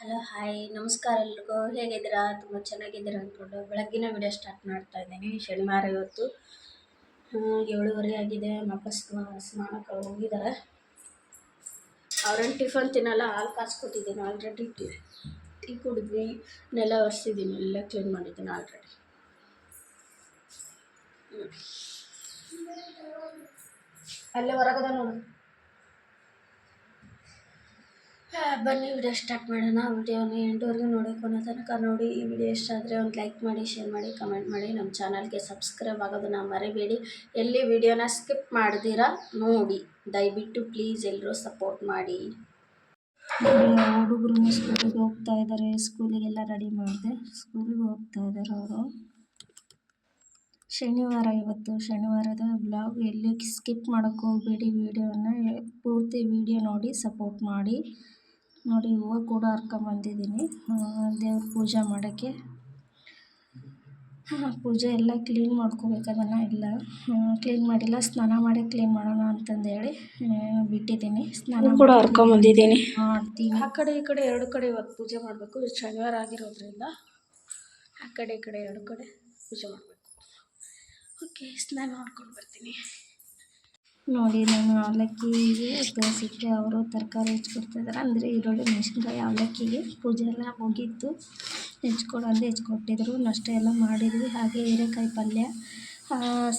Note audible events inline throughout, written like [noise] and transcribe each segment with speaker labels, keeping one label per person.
Speaker 1: Hello, hi. ನಮಸ್ಕಾರ ಎಲ್ರಿಗೂ. ಹೇಗಿದ್ದೀರಾ? ತುಂಬ ಚೆನ್ನಾಗಿದ್ದೀರಾ ಅಂದ್ಕೊಂಡು ಬೆಳಗ್ಗಿನ ವಿಡಿಯೋ ಸ್ಟಾರ್ಟ್ ಮಾಡ್ತಾ ಇದ್ದೀನಿ. ಶನಿವಾರ ಇವತ್ತು. ಏಳುವರೆ ಆಗಿದೆ. ಮಕ್ಕಳು ಸ್ನ, ಸ್ನಾನಕ್ಕೆ ಹೋಗಿದ್ದಾರೆ. ಅವ್ರೇನು ಟಿಫನ್ ತಿನ್ನಲ್ಲ? ಹಾಲು ಕಾಸ್ಕೊಟ್ಟಿದ್ದೀನಿ ಆಲ್ರೆಡಿ. ಟೀ ಟೀ ಕುಡಿದ್ವಿ. ನೆಲ ಒರೆಸಿದ್ದೀನಿ. ಎಲ್ಲ ಕ್ಲೀನ್ ಮಾಡಿದ್ದೀನಿ ಆಲ್ರೆಡಿ. ಅಲ್ಲೇ ಹೊರಗದ ನೋಡು. ಬನ್ನಿ ವಿಡಿಯೋ ಸ್ಟಾರ್ಟ್ ಮಾಡೋಣ. ವಿಡಿಯೋನ ಎಂಟುವರೆಗೂ ನೋಡೋಕೆ ತನಕ ನೋಡಿ. ಈ ವಿಡಿಯೋ ಇಷ್ಟ ಆದರೆ ಒಂದು ಲೈಕ್ ಮಾಡಿ ಶೇರ್ ಮಾಡಿ ಕಮೆಂಟ್ ಮಾಡಿ. ನಮ್ಮ ಚಾನಲ್ಗೆ ಸಬ್ಸ್ಕ್ರೈಬ್ ಆಗೋದನ್ನ ಮರಿಬೇಡಿ. ಎಲ್ಲಿ ವಿಡಿಯೋನ ಸ್ಕಿಪ್ ಮಾಡಿದಿರಾ, ನೋಡಿ. ದಯವಿಟ್ಟು ಪ್ಲೀಸ್ ಎಲ್ಲರೂ ಸಪೋರ್ಟ್ ಮಾಡಿ. ಹುಡುಗರು ಸ್ಕೂಲಿಗೆ ಹೋಗ್ತಾ ಇದ್ದಾರೆ ಸ್ಕೂಲಿಗೆಲ್ಲ ರೆಡಿ ಮಾಡಿದೆ. ಸ್ಕೂಲಿಗೆ ಹೋಗ್ತಾ ಇದ್ದಾರೆ ಅವರು. ಶನಿವಾರ ಇವತ್ತು. ಶನಿವಾರದ ಬ್ಲಾಗ್ ಎಲ್ಲಿ ಸ್ಕಿಪ್ ಮಾಡೋಕ್ಕೆ ಹೋಗಬೇಡಿ ವಿಡಿಯೋನ ಪೂರ್ತಿ ವಿಡಿಯೋ ನೋಡಿ ಸಪೋರ್ಟ್ ಮಾಡಿ. ನೋಡಿ ಹೂವು ಕೂಡ ಹರ್ಕೊಂಬಂದಿದ್ದೀನಿ ದೇವ್ರ ಪೂಜೆ ಮಾಡೋಕ್ಕೆ. ಪೂಜೆ ಎಲ್ಲ ಕ್ಲೀನ್ ಮಾಡ್ಕೋಬೇಕು ಅದನ್ನು ಎಲ್ಲ ಕ್ಲೀನ್ ಮಾಡಿಲ್ಲ ಸ್ನಾನ ಮಾಡಿ ಕ್ಲೀನ್ ಮಾಡೋಣ ಅಂತಂದೇಳಿ ಬಿಟ್ಟಿದ್ದೀನಿ. ಸ್ನಾನ
Speaker 2: ಕೂಡ ಹರ್ಕೊಂಬಂದಿದ್ದೀನಿ
Speaker 1: ಮಾಡ್ತೀನಿ ಆ ಕಡೆ ಈ ಕಡೆ ಎರಡು ಕಡೆ ಇವತ್ತು ಪೂಜೆ ಮಾಡಬೇಕು. ಶನಿವಾರ ಆಗಿರೋದ್ರಿಂದ ಆ ಕಡೆ ಈ ಕಡೆ ಎರಡು ಕಡೆ ಪೂಜೆ ಮಾಡಬೇಕು. ಓಕೆ ಸ್ನಾನ ಮಾಡ್ಕೊಂಡು ಬರ್ತೀನಿ. ನೋಡಿ ನಾನು ಅವಲಕ್ಕಿಗೆ ಉಪಯೋಗಿಸಿದ್ದೆ ಅವರು ತರಕಾರಿ ಹೆಚ್ಕೊಡ್ತಿದ್ದಾರೆ ಅಂದರೆ ಈರುಳ್ಳಿ, ಮೆಣಸಿನ್ಕಾಯಿ ಅವಲಕ್ಕಿಗೆ ಪೂಜೆ ಎಲ್ಲ ಮುಗೀತು. ಹೆಚ್ಕೊಡು ಅಂದರೆ ಹೆಚ್ಕೊಟ್ಟಿದ್ರು. ನಷ್ಟ ಎಲ್ಲ ಮಾಡಿದ್ವಿ. ಹಾಗೆ ಹೀರೆಕಾಯಿ ಪಲ್ಯ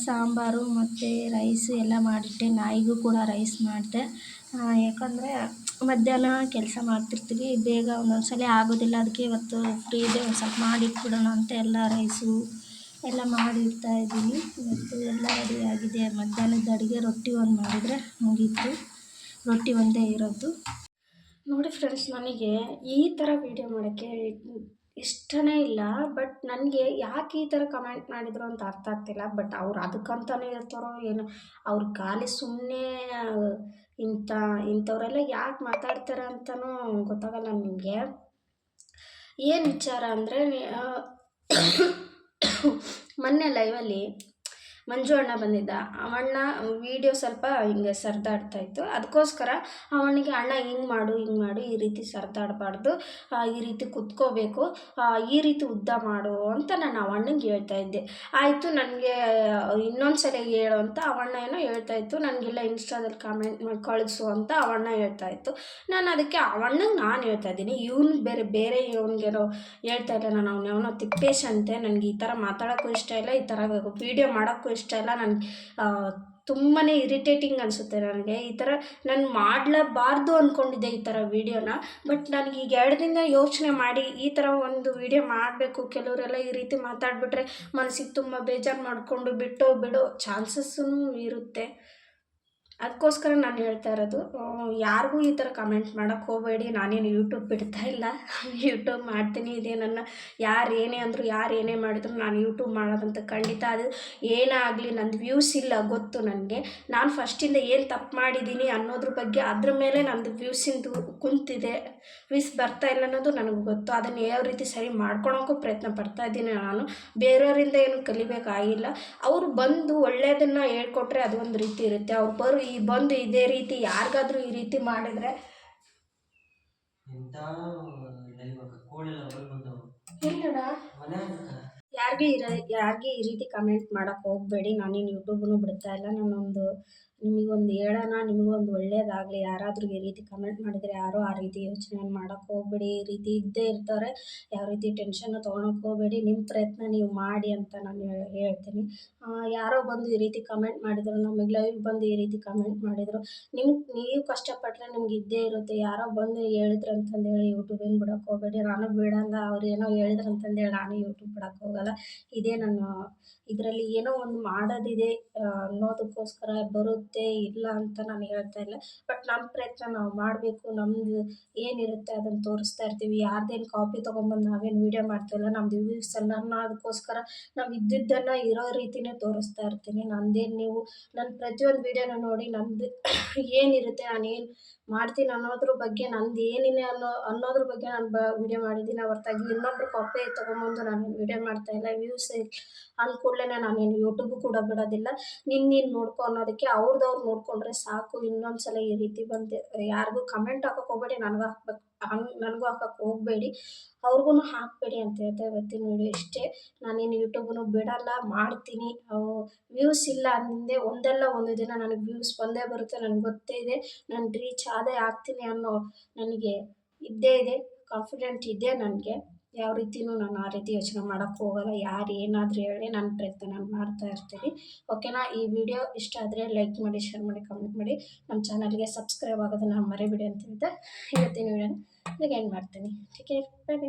Speaker 1: ಸಾಂಬಾರು ಮತ್ತು ರೈಸ್ ಎಲ್ಲ ಮಾಡಿಟ್ಟೆ. ನಾಯಿಗೂ ಕೂಡ ರೈಸ್ ಮಾಡಿದೆ. ಯಾಕಂದರೆ ಮಧ್ಯಾಹ್ನ ಕೆಲಸ ಮಾಡ್ತಿರ್ತೀವಿ. ಬೇಗ ಒಂದೊಂದು ಸಲ ಆಗೋದಿಲ್ಲ. ಅದಕ್ಕೆ ಇವತ್ತು ಫ್ರೀ ಇದೆ ಒಂದು ಸ್ವಲ್ಪ ಮಾಡಿಟ್ಬಿಡೋಣ ಅಂತ ಎಲ್ಲ ರೈಸು ಎಲ್ಲ ಮಾಡಿ ಇಡ್ತಾ ಇದ್ದೀನಿ. ಇವತ್ತು ಎಲ್ಲ ರೆಡಿ ಆಗಿದೆ. ಮಧ್ಯಾಹ್ನದ ಅಡುಗೆ ರೊಟ್ಟಿ ಒಂದು ಮಾಡಿದರೆ ಮುಗೀತು. ರೊಟ್ಟಿ ಒಂದೇ ಇರೋದು. ನೋಡಿ ಫ್ರೆಂಡ್ಸ್ ನನಗೆ ಈ ಥರ ವೀಡಿಯೋ ಮಾಡೋಕ್ಕೆ ಇಷ್ಟನೇ ಇಲ್ಲ. ಬಟ್ ನನಗೆ ಯಾಕೆ ಈ ಥರ ಕಮೆಂಟ್ ಮಾಡಿದ್ರು ಅಂತ ಅರ್ಥ ಆಗ್ತಿಲ್ಲ. ಬಟ್ ಅವ್ರು ಅದಕ್ಕಂತಲೇ ಇರ್ತಾರೋ ಏನೋ. ಅವ್ರ ಖಾಲಿ ಸುಮ್ಮನೆ ಇಂಥ ಇಂಥವರೆಲ್ಲ ಯಾಕೆ ಮಾತಾಡ್ತಾರೆ ಅಂತಲೂ ಗೊತ್ತಾಗಲ್ಲ ನನಗೆ. ಏನು ವಿಚಾರ ಅಂದರೆ [laughs] ಮೊನ್ನೆ ಲೈವಲ್ಲಿ ಮಂಜು ಅಣ್ಣ ಬಂದಿದ್ದ. ಅವಣ್ಣ ವೀಡಿಯೋ ಸ್ವಲ್ಪ ಹಿಂಗೆ ಸರ್ದಾಡ್ತಾ ಇತ್ತು. ಅದಕ್ಕೋಸ್ಕರ ಅವನಿಗೆ, ಅಣ್ಣ, ಹಿಂಗೆ ಮಾಡು ಹಿಂಗೆ ಮಾಡು, ಈ ರೀತಿ ಸರ್ದಾಡಬಾರ್ದು. ಈ ರೀತಿ ಕುತ್ಕೋಬೇಕು. ಈ ರೀತಿ ಉದ್ದ ಮಾಡು ಅಂತ ನಾನು ಅವಣ್ಣಂಗೆ ಹೇಳ್ತಾ ಇದ್ದೆ. ಆಯಿತು, ನನಗೆ ಇನ್ನೊಂದು ಸಲ ಹೇಳು ಅಂತ ಅವಣ್ಣ ಏನೋ ಹೇಳ್ತಾ ಇತ್ತು. ನನಗೆಲ್ಲ ಇನ್ಸ್ಟಾದಲ್ಲಿ ಕಾಮೆಂಟ್ ಮಾಡಿ ಕಳಿಸು ಅಂತ ಅವಣ್ಣ ಹೇಳ್ತಾ ಇತ್ತು. ನಾನು ಅದಕ್ಕೆ ಅವಣ್ಣಂಗೆ ನಾನು ಹೇಳ್ತಾ ಇದ್ದೀನಿ. ಇವನು ಬೇರೆ ಬೇರೆ ಇವನಿಗೇನೋ ಹೇಳ್ತಾ ಇಲ್ಲ ನಾನು ಅವ್ನು ಅವನೋ ತಿಪ್ಪೇಶ್ ಅಂತೆ. ನನಗೆ ಈ ಥರ ಮಾತಾಡೋಕ್ಕೂ ಇಷ್ಟ ಇಲ್ಲ, ಈ ಥರ ವೀಡಿಯೋ ಮಾಡೋಕ್ಕೂ ಇಲ್ಲ. ನನಗೆ ತುಂಬಾ ಇರಿಟೇಟಿಂಗ್ ಅನಿಸುತ್ತೆ ನನಗೆ. ಈ ಥರ ನಾನು ಮಾಡಲಬಾರ್ದು ಅಂದ್ಕೊಂಡಿದ್ದೆ ಈ ಥರ ವೀಡಿಯೋನ. ಬಟ್ ನನಗೆ ಈಗ ಎರಡು ದಿನ ಯೋಚನೆ ಮಾಡಿ ಈ ಥರ ಒಂದು ವೀಡಿಯೋ ಮಾಡಬೇಕು. ಕೆಲವರೆಲ್ಲ ಈ ರೀತಿ ಮಾತಾಡಿಬಿಟ್ರೆ ಮನಸ್ಸಿಗೆ ತುಂಬ ಬೇಜಾರು ಮಾಡಿಕೊಂಡು ಬಿಟ್ಟು ಬಿಡೋ ಚಾನ್ಸಸ್ಸೂ ಇರುತ್ತೆ. ಅದಕ್ಕೋಸ್ಕರ ನಾನು ಹೇಳ್ತಾ ಇರೋದು ಯಾರಿಗೂ ಈ ಥರ ಕಮೆಂಟ್ ಮಾಡೋಕ್ಕೆ ಹೋಗಬೇಡಿ. ನಾನೇನು ಯೂಟ್ಯೂಬ್ ಬಿಡ್ತಾ ಇಲ್ಲ. ಯೂಟ್ಯೂಬ್ ಮಾಡ್ತೀನಿ. ಇದೇ ನನ್ನ ಯಾರು ಏನೇ ಅಂದರು ಯಾರು ಏನೇ ಮಾಡಿದ್ರು ನಾನು ಯೂಟ್ಯೂಬ್ ಮಾಡೋದಂತ ಖಂಡಿತ ಅದು ಏನೇ ಆಗಲಿ ನಂದು ವ್ಯೂಸ್ ಇಲ್ಲ ಗೊತ್ತು ನನಗೆ ನಾನು ಫಸ್ಟಿಂದ ಏನು ತಪ್ಪು ಮಾಡಿದ್ದೀನಿ ಅನ್ನೋದ್ರ ಬಗ್ಗೆ ಅದ್ರ ಮೇಲೆ ನಂದು ವ್ಯೂಸಿಂದು ಕುಂತಿದೆ. ವ್ಯೂಸ್ ಬರ್ತಾ ಇಲ್ಲ ಅನ್ನೋದು ನನಗೆ ಗೊತ್ತು. ಅದನ್ನು ಯಾವ ರೀತಿ ಸರಿ ಮಾಡ್ಕೊಳೋಕ್ಕೂ ಪ್ರಯತ್ನ ಪಡ್ತಾ ಇದ್ದೀನಿ ನಾನು. ಬೇರೆಯವರಿಂದ ಏನು ಕಲಿಬೇಕಾಗಿಲ್ಲ. ಅವರು ಬಂದು ಒಳ್ಳೆಯದನ್ನು ಹೇಳ್ಕೊಟ್ರೆ ಅದು ಒಂದು ರೀತಿ ಇರುತ್ತೆ. ಅವ್ರು ಬರು ಈ ಬಂದು ಇದೇ ರೀತಿ ಯಾರಿಗಾದ್ರೂ ಈ ರೀತಿ ಮಾಡಿದರೆ ಇಲ್ಲಡ ಯಾರಿಗೆ ಇರ ಯಾರಿಗೆ ಈ ರೀತಿ ಕಮೆಂಟ್ ಮಾಡೋಕ್ಕೆ ಹೋಗಬೇಡಿ. ನಾನೇನು ಯೂಟ್ಯೂಬ್ನು ಬಿಡ್ತಾ ಇಲ್ಲ. ನಾನೊಂದು ನಿಮಗೊಂದು ಹೇಳೋಣ, ನಿಮಗೊಂದು ಒಳ್ಳೇದಾಗಲಿ. ಯಾರಾದರೂ ಈ ರೀತಿ ಕಮೆಂಟ್ ಮಾಡಿದರೆ ಯಾರೂ ಆ ರೀತಿ ಯೋಚನೆ ಮಾಡೋಕ್ಕೆ ಹೋಗ್ಬೇಡಿ. ಈ ರೀತಿ ಇದ್ದೇ ಇರ್ತಾರೆ. ಯಾವ ರೀತಿ ಟೆನ್ಷನ್ ತೊಗೊಳಕ್ಕೆ ಹೋಗಬೇಡಿ. ನಿಮ್ಮ ಪ್ರಯತ್ನ ನೀವು ಮಾಡಿ ಅಂತ ನಾನು ಹೇಳ್ತೀನಿ. ಯಾರೋ ಬಂದು ಈ ರೀತಿ ಕಮೆಂಟ್ ಮಾಡಿದ್ರು ನಮಗೆ ಲೈವ್ ಬಂದು ಈ ರೀತಿ ಕಮೆಂಟ್ ಮಾಡಿದರು ನಿಮ್ಗೆ ನೀವು ಕಷ್ಟಪಟ್ಟರೆ ನಿಮ್ಗೆ ಇದ್ದೇ ಇರುತ್ತೆ. ಯಾರೋ ಬಂದು ಹೇಳಿದ್ರು ಅಂತಂದೇಳಿ ಯೂಟ್ಯೂಬ್ ಏನು ಬಿಡೋಕ್ಕೆ ಹೋಗಬೇಡಿ. ನಾನು ಬಿಡಲ್ಲ, ಅವ್ರು ಏನೋ ಹೇಳಿದ್ರು ಅಂತಂದೇಳಿ ನಾನು ಯೂಟ್ಯೂಬ್ ಬಿಡೋಕ್ಕೆ ಹೋಗಲ್ಲ. ಇದೇ ನಾನು ಇದರಲ್ಲಿ ಏನೋ ಒಂದು ಮಾಡೋದಿದೆ ಅನ್ನೋದಕ್ಕೋಸ್ಕರ ಅನ್ನೋದಕ್ಕೋಸ್ಕರ ಬರುತ್ತೆ ಇಲ್ಲ ಅಂತ ನಾನು ಹೇಳ್ತಾ ಇಲ್ಲ. ಬಟ್ ನಮ್ಮ ಪ್ರಯತ್ನ ನಾವು ಮಾಡಬೇಕು ನಮ್ಮದು ಏನಿರುತ್ತೆ ಅದನ್ನು ತೋರಿಸ್ತಾ ಇರ್ತೀವಿ. ಯಾರ್ದೇನು ಕಾಪಿ ತೊಗೊಂಬಂದು ನಾವೇನು ವೀಡಿಯೋ ಮಾಡ್ತಾಯಿಲ್ಲ ನಮ್ಮದು ವ್ಯೂಸ್ ಎಲ್ಲ ಅದಕ್ಕೋಸ್ಕರ ನಾವು ಇದ್ದಿದ್ದನ್ನು ಇರೋ ರೀತಿನೇ ತೋರಿಸ್ತಾ ಇರ್ತೀನಿ. ನಂದೇನು ನೀವು ನನ್ನ ಪ್ರತಿಯೊಂದು ವೀಡಿಯೋನ ನೋಡಿ ನಂದು [coughs] ಏನಿರುತ್ತೆ ನಾನೇನು ಮಾಡ್ತೀನಿ ಅನ್ನೋದ್ರ ಬಗ್ಗೆ, ನಂದು ಏನಿದೆ ಅನ್ನೋ, ಅನ್ನೋದ್ರ ಬಗ್ಗೆ ನಾನು ಬ ವೀಡಿಯೋ ಮಾಡಿದ್ದೀನಿ. ಹೊರತಾಗಿ ಇನ್ನೊಬ್ರು ಕಾಪಿ ತೊಗೊಂಬಂದು ನಾನು ವೀಡಿಯೋ ಮಾಡ್ತಾಯಿಲ್ಲ ವ್ಯೂಸ್ ಅಂದ ಕೂಡಲೇ ನಾನೇನು ಯೂಟ್ಯೂಬ್ ಕೂಡ ಬಿಡೋದಿಲ್ಲ. ನಿನ್ನ ನೀನು ನೋಡ್ಕೊ ಅನ್ನೋದಕ್ಕೆ ಅವ್ರ ಅವ್ರದ್ದವ್ರು ನೋಡ್ಕೊಂಡ್ರೆ ಸಾಕು ಇನ್ನೊಂದ್ಸಲ ಈ ರೀತಿ ಬಂದು ಯಾರಿಗೂ ಕಮೆಂಟ್ ಹಾಕೋಕೆ ಹೋಗಬೇಡಿ, ನನಗೂ ಹಾಕ್ಬೇಕು, ಹಂಗೆ ನನಗೂ ಹಾಕೋಕೆ ಹೋಗಬೇಡಿ. ಅವ್ರಿಗೂ ಹಾಕಬೇಡಿ ಅಂತ ಹೇಳ್ತಾ ಇವತ್ತಿನ ವಿಡಿಯೋ ಇಷ್ಟೇ. ನಾನೇನು ಯೂಟ್ಯೂಬ್ನು ಬಿಡಲ್ಲ, ಮಾಡ್ತೀನಿ. ವ್ಯೂಸ್ ಇಲ್ಲ ಅಂದೆ ಒಂದಲ್ಲ ಒಂದು ದಿನ ನನಗೆ ವ್ಯೂಸ್ ಬಂದೇ ಬರುತ್ತೆ, ನನಗೆ ಗೊತ್ತೇ ಇದೆ. ನಾನು ರೀಚ್ ಆದೇ ಆಗ್ತೀನಿ ಅನ್ನೋ ನನಗೆ ಇದ್ದೇ ಇದೆ ಕಾನ್ಫಿಡೆಂಟ್ ಇದೆ ನನಗೆ. ಯಾವ ರೀತಿಯೂ ನಾನು ಆ ರೀತಿ ಯೋಚನೆ ಮಾಡೋಕ್ಕೆ ಹೋಗಲ್ಲ. ಯಾರು ಏನಾದರೂ ಹೇಳಿ ನನ್ನ ಪ್ರಯತ್ನ ನಾನು ಮಾಡ್ತಾ ಇರ್ತೀನಿ. ಓಕೆನಾ ಈ ವಿಡಿಯೋ ಇಷ್ಟ ಆದರೆ ಲೈಕ್ ಮಾಡಿ ಶೇರ್ ಮಾಡಿ ಕಮೆಂಟ್ ಮಾಡಿ. ನಮ್ಮ ಚಾನಲ್ಗೆ ಸಬ್ಸ್ಕ್ರೈಬ್ ಆಗೋದನ್ನು ಮರಿಬೇಡಿ ಅಂತ ಹೇಳ್ತಾ ಇವತ್ತಿನ ವಿಡಿಯೋನ. ಇಲ್ಲಿಗೆ ಎಂಡ್ ಮಾಡ್ತೀನಿ. ಟೀಕೆ ಬಾಯ್